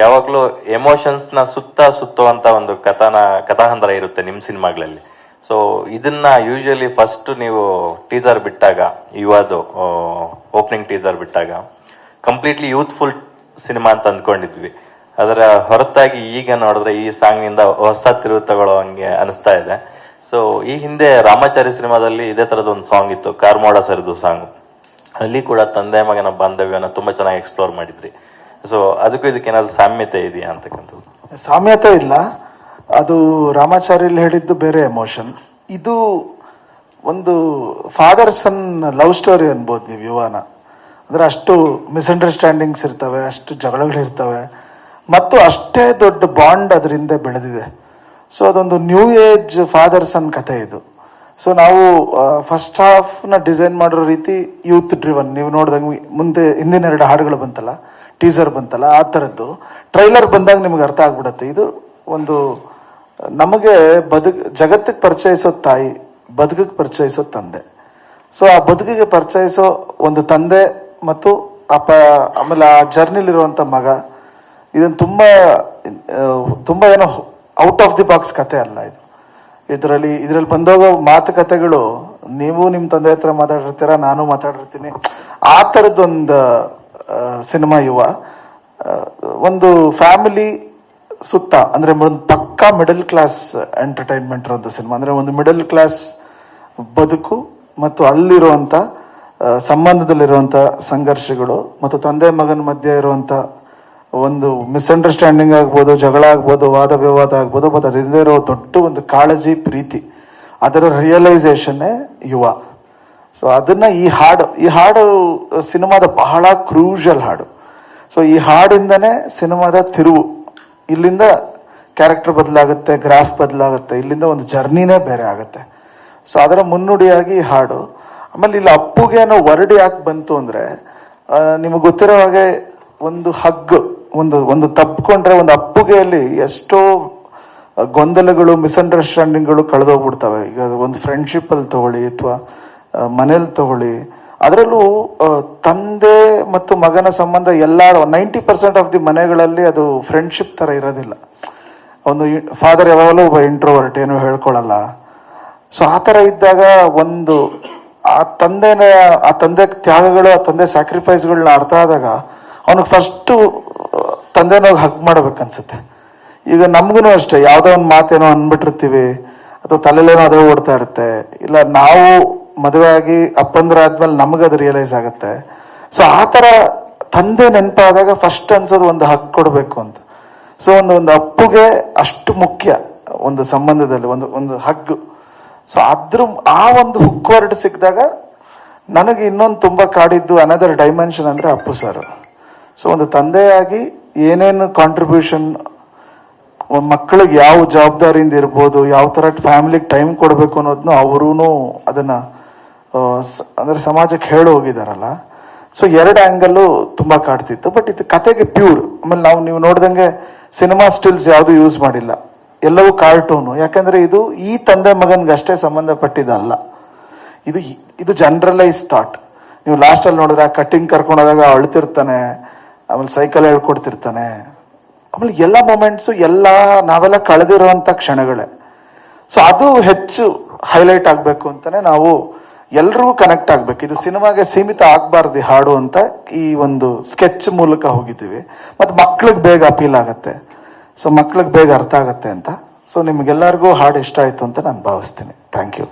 ಯಾವಾಗಲೂ ಎಮೋಷನ್ಸ್ನ ಸುತ್ತ ಸುತ್ತುವಂತ ಒಂದು ಕಥಾನ ಕಥಾಹಂದ್ರ ಇರುತ್ತೆ ನಿಮ್ಮ ಸಿನಿಮಾಗಳಲ್ಲಿ. ಸೊ ಇದನ್ನ ಯೂಶಲಿ ಫಸ್ಟ್ ನೀವು ಟೀಸರ್ ಬಿಟ್ಟಾಗ ಯುವದು ಓಪನಿಂಗ್ ಟೀಸರ್ ಬಿಟ್ಟಾಗ ಕಂಪ್ಲೀಟ್ಲಿ ಯೂತ್ಫುಲ್ ಸಿನಿಮಾ ಅಂತ ಅಂದ್ಕೊಂಡಿದ್ವಿ. ಅದರ ಹೊರತಾಗಿ ಈಗ ನೋಡಿದ್ರೆ ಈ ಸಾಂಗ್ನಿಂದ ಹೊಸ ತಿರುವು ತಗೊಳ್ಳೋ ಹಂಗೆ ಅನಿಸ್ತಾ ಇದೆ. ಸೊ ಈ ಹಿಂದೆ ರಾಮಾಚಾರಿ ಸಿನಿಮಾದಲ್ಲಿ ಇದೇ ತರದ ಒಂದು ಸಾಂಗ್ ಇತ್ತು, ಕಾರ್ಮೋಡ ಸರಿದು ಸಾಂಗ್. ಅಲ್ಲಿ ಕೂಡ ತಂದೆ ಮಗನ ಬಾಂಧವ್ಯನ ತುಂಬಾ ಚೆನ್ನಾಗಿ ಎಕ್ಸ್ಪ್ಲೋರ್ ಮಾಡಿದ್ರಿ. ಸೊ ಅದಕ್ಕೂ ಇದಕ್ಕೆ ಏನಾದ್ರು ಸಾಮ್ಯತೆ ಇದೆಯಾ ಅಂತಕ್ಕಂಥದ್ದು ಸಾಮ್ಯತೆ ಇಲ್ಲ. ಅದು ರಾಮಾಚಾರ್ಯಲ್ಲಿ ಹೇಳಿದ್ದು ಬೇರೆ ಎಮೋಷನ್ ಇದು ಒಂದು ಫಾದರ್ ಸನ್ ಲವ್ ಸ್ಟೋರಿ ಅನ್ಬೋದು ನೀವು, ಯುವನ. ಅಂದ್ರೆ ಅಷ್ಟು ಮಿಸ್ಅಂಡರ್ಸ್ಟ್ಯಾಂಡಿಂಗ್ಸ್ ಇರ್ತವೆ, ಅಷ್ಟು ಜಗಳಗಳಿರ್ತವೆ. ಮತ್ತು ಅಷ್ಟೇ ದೊಡ್ಡ ಬಾಂಡ್ ಅದರಿಂದ ಬೆಳೆದಿದೆ. ಸೊ ಅದೊಂದು ನ್ಯೂ ಏಜ್ ಫಾದರ್ ಸನ್ ಕಥೆ ಇದು. ಸೊ ನಾವು ಫಸ್ಟ್ ಹಾಫ್ನ ಡಿಸೈನ್ ಮಾಡಿರೋ ರೀತಿ ಯೂತ್ ಡ್ರಿವನ್ ನೀವು ನೋಡಿದಂಗೆ ಮುಂದೆ ಹಿಂದಿನ ಎರಡು ಹಾಡುಗಳು ಬಂತಲ್ಲ. ಟೀಸರ್ ಬಂತಲ್ಲ, ಆ ಥರದ್ದು. ಟ್ರೈಲರ್ ಬಂದಾಗ ನಿಮ್ಗೆ ಅರ್ಥ ಆಗ್ಬಿಡುತ್ತೆ. ಇದು ಒಂದು, ನಮಗೆ ಬದುಕ್, ಜಗತ್ತಿಗೆ ಪರಿಚಯಿಸೋ ತಾಯಿ, ಬದುಕಿಗೆ ಪರಿಚಯಿಸೋ ತಂದೆ. ಸೊ ಆ ಬದುಕಿಗೆ ಪರಿಚಯಿಸೋ ಒಂದು ತಂದೆ ಮತ್ತು ಅಪ್ಪ, ಆಮೇಲೆ ಆ ಜರ್ನಿಲಿರುವಂಥ ಮಗ ಇದನ್ನು ತುಂಬ ತುಂಬ ಏನೋ ಔಟ್ ಆಫ್ ದಿ ಬಾಕ್ಸ್ ಕತೆ ಅಲ್ಲ ಇದು. ಇದರಲ್ಲಿ ಇದರಲ್ಲಿ ಬಂದೋಗೋ ಮಾತುಕತೆಗಳು, ನೀವು ನಿಮ್ಮ ತಂದೆ ಹತ್ರ ಮಾತಾಡಿರ್ತೀರ, ನಾನು ಮಾತಾಡಿರ್ತೀನಿ. ಆ ಥರದ್ದೊಂದು ಸಿನಿಮಾ ಯುವ ಒಂದು ಫ್ಯಾಮಿಲಿ ಸುತ್ತ, ಅಂದ್ರೆ ಒಂದು ಪಕ್ಕಾ ಮಿಡಲ್ ಕ್ಲಾಸ್ ಎಂಟರ್ಟೈನ್ಮೆಂಟ್ ಇರೋಂಥ ಸಿನಿಮಾ, ಅಂದ್ರೆ ಒಂದು ಮಿಡಲ್ ಕ್ಲಾಸ್ ಬದುಕು ಮತ್ತು ಅಲ್ಲಿರುವಂತ ಸಂಬಂಧದಲ್ಲಿರುವಂಥ ಸಂಘರ್ಷಗಳು ಮತ್ತು ತಂದೆ ಮಗನ ಮಧ್ಯೆ ಇರುವಂತ ಒಂದು ಮಿಸ್ಅಂಡರ್ಸ್ಟ್ಯಾಂಡಿಂಗ್ ಆಗ್ಬೋದು, ಜಗಳ ಆಗ್ಬೋದು, ವಾದ ವಿವಾದ ಆಗ್ಬೋದು ಮತ್ತು ಅದರಿಂದ ಇರೋ ದೊಡ್ಡ ಒಂದು ಕಾಳಜಿ, ಪ್ರೀತಿ, ಅದರ ರಿಯಲೈಸೇಷನ್ನೇ ಯುವ. ಸೊ ಅದನ್ನ ಈ ಹಾಡು ಈ ಹಾಡು ಸಿನಿಮಾದ ಬಹಳ ಕ್ರೂಷಲ್ ಹಾಡು. ಸೊ ಈ ಹಾಡಿಂದನೇ ಸಿನಿಮಾದ ತಿರುವು. ಇಲ್ಲಿಂದ ಕ್ಯಾರೆಕ್ಟರ್ ಬದಲಾಗುತ್ತೆ, ಗ್ರಾಫ್ ಬದಲಾಗುತ್ತೆ, ಇಲ್ಲಿಂದ ಒಂದು ಜರ್ನಿನೇ ಬೇರೆ ಆಗುತ್ತೆ. ಸೊ ಅದರ ಮುನ್ನುಡಿಯಾಗಿ ಈ ಹಾಡು. ಆಮೇಲೆ ಇಲ್ಲಿ ಅಪ್ಪುಗೆ ಅನ್ನೋ ವರ್ಡ್ ಯಾಕೆ ಬಂತು ಅಂದ್ರೆ ನಿಮಗೆ ಗೊತ್ತಿರೋ ಹಾಗೆ ಒಂದು ಹಗ್, ಒಂದು ಒಂದು ತಪ್ಪಿಕೊಂಡ್ರೆ ಒಂದು ಅಪ್ಪುಗೆಯಲ್ಲಿ ಎಷ್ಟೋ ಗೊಂದಲಗಳು ಮಿಸ್ಅಂಡರ್ಸ್ಟ್ಯಾಂಡಿಂಗ್ಗಳು ಕಳೆದೋಗ್ಬಿಡ್ತವೆ. ಈಗ ಒಂದು ಫ್ರೆಂಡ್ಶಿಪ್ಪಲ್ಲಿ ತಗೊಳ್ಳಿ ಅಥವಾ ಮನೇಲಿ ತಗೊಳ್ಳಿ ಅದರಲ್ಲೂ ತಂದೆ ಮತ್ತು ಮಗನ ಸಂಬಂಧ ಎಲ್ಲ ನೈಂಟಿ ಪರ್ಸೆಂಟ್ ಆಫ್ ದಿ ಮನೆಗಳಲ್ಲಿ ಅದು ಫ್ರೆಂಡ್ಶಿಪ್ ತರ ಇರೋದಿಲ್ಲ. ಒಂದು ಫಾದರ್ ಯಾವಾಗಲೂ ಒಬ್ಬ ಇಂಟ್ರೋವರ್ಟ್ ಏನು ಹೇಳ್ಕೊಳಲ್ಲ. ಸೊ ಆ ಥರ ಇದ್ದಾಗ ಒಂದು, ಆ ತಂದೆನ, ಆ ತಂದೆ ತ್ಯಾಗಗಳು, ಆ ತಂದೆ ಸ್ಯಾಕ್ರಿಫೈಸ್ಗಳನ್ನ ಅರ್ಥ ಆದಾಗ ಅವನಿಗೆ ಫಸ್ಟು ತಂದೆನ ಹಗ್ ಮಾಡ್ಬೇಕನ್ಸುತ್ತೆ. ಈಗ ನಮ್ಗೂ ಅಷ್ಟೇ, ಯಾವುದೋ ಒಂದು ಮಾತೇನೋ ಅಂದ್ಬಿಟ್ಟಿರ್ತೀವಿ, ಅಥವಾ ತಲೆಲೇನೋ ಅದೇ ಓಡ್ತಾ ಇರುತ್ತೆ, ಇಲ್ಲ ನಾವು ಮದುವೆ ಆಗಿ ಅಪ್ಪಂದ್ರ ಆದ್ಮೇಲೆ ನಮಗೆ ಅದು ರಿಯಲೈಸ್ ಆಗುತ್ತೆ. ಸೊ ಆ ಥರ ತಂದೆ ನೆನಪಾದಾಗ ಫಸ್ಟ್ ಅನ್ಸೋದು ಒಂದು ಹಕ್ಕು ಕೊಡಬೇಕು ಅಂತ. ಸೊ ಒಂದು ಒಂದು ಅಪ್ಪುಗೆ ಅಷ್ಟು ಮುಖ್ಯ ಒಂದು ಸಂಬಂಧದಲ್ಲಿ, ಒಂದು ಒಂದು ಹಗ್ಗು. ಸೊ ಅದ್ರ ಆ ಒಂದು ಹುಕ್ ವರ್ಡ್ ಸಿಕ್ಕಿದಾಗ ನನಗೆ ಇನ್ನೊಂದು ತುಂಬ ಕಾಡಿದ್ದು ಅನದರ್ ಡೈಮೆನ್ಷನ್ ಅಂದ್ರೆ ಅಪ್ಪು ಸರ್. ಸೊ ಒಂದು ತಂದೆಯಾಗಿ ಏನೇನು ಕಾಂಟ್ರಿಬ್ಯೂಷನ್ ಮಕ್ಕಳಿಗೆ ಯಾವ ಜವಾಬ್ದಾರಿಯಿಂದ ಇರ್ಬೋದು, ಯಾವ ತರ ಫ್ಯಾಮಿಲಿಗೆ ಟೈಮ್ ಕೊಡಬೇಕು ಅನ್ನೋದನ್ನು ಅವರೂ ಅದನ್ನ ಅಂದ್ರೆ ಸಮಾಜಕ್ಕೆ ಹೇಳಿ ಹೋಗಿದಾರಲ್ಲ. ಸೊ ಎರಡು ಆಂಗಲ್ ತುಂಬಾ ಕಾಡ್ತಿತ್ತು. ಬಟ್ ಇದು ಕತೆಗೆ ಪ್ಯೂರ್ ಆಮೇಲೆ ನಾವು ನೀವು ನೋಡ್ದಂಗೆ ಸಿನಿಮಾ ಸ್ಟಿಲ್ಸ್ ಯಾವುದು ಯೂಸ್ ಮಾಡಿಲ್ಲ. ಎಲ್ಲವೂ ಕಾರ್ಟೂನು ಯಾಕಂದ್ರೆ ಇದು ಈ ತಂದೆ ಮಗನ್ಗೆ ಅಷ್ಟೇ ಸಂಬಂಧಪಟ್ಟಿದ್ದಲ್ಲ ಇದು ಇದು ಜನರಲೈಸ್ ಥಾಟ್ ನೀವು ಲಾಸ್ಟ್ ಅಲ್ಲಿ ನೋಡಿದ್ರೆ ಆ ಕಟ್ಟಿಂಗ್ ಕರ್ಕೊಂಡೋದಾಗ ಅಳ್ತಿರ್ತಾನೆ, ಆಮೇಲೆ ಸೈಕಲ್ ಹೇಳ್ಕೊಡ್ತಿರ್ತಾನೆ. ಆಮೇಲೆ ಎಲ್ಲ ಮೊಮೆಂಟ್ಸು ಎಲ್ಲ ನಾವೆಲ್ಲ ಕಳೆದಿರುವಂಥ ಕ್ಷಣಗಳೇ. ಸೊ ಅದು ಹೆಚ್ಚು ಹೈಲೈಟ್ ಆಗಬೇಕು ಅಂತಾನೆ ನಾವು ಎಲ್ರಿಗೂ ಕನೆಕ್ಟ್ ಆಗ್ಬೇಕು. ಇದು ಸಿನಿಮಾಗೆ ಸೀಮಿತ ಆಗ್ಬಾರ್ದು ಹಾಡು ಅಂತ ಈ ಒಂದು ಸ್ಕೆಚ್ ಮೂಲಕ ಹೋಗಿದ್ದೀವಿ. ಮತ್ತು ಮಕ್ಳಿಗೆ ಬೇಗ ಅಪೀಲ್ ಆಗುತ್ತೆ. ಸೊ ಮಕ್ಳಿಗೆ ಬೇಗ ಅರ್ಥ ಆಗುತ್ತೆ ಅಂತ. ಸೊ ನಿಮ್ಗೆಲ್ಲರಿಗೂ ಹಾಡು ಇಷ್ಟ ಆಯಿತು ಅಂತ ನಾನು ಭಾವಿಸ್ತೀನಿ. Thank you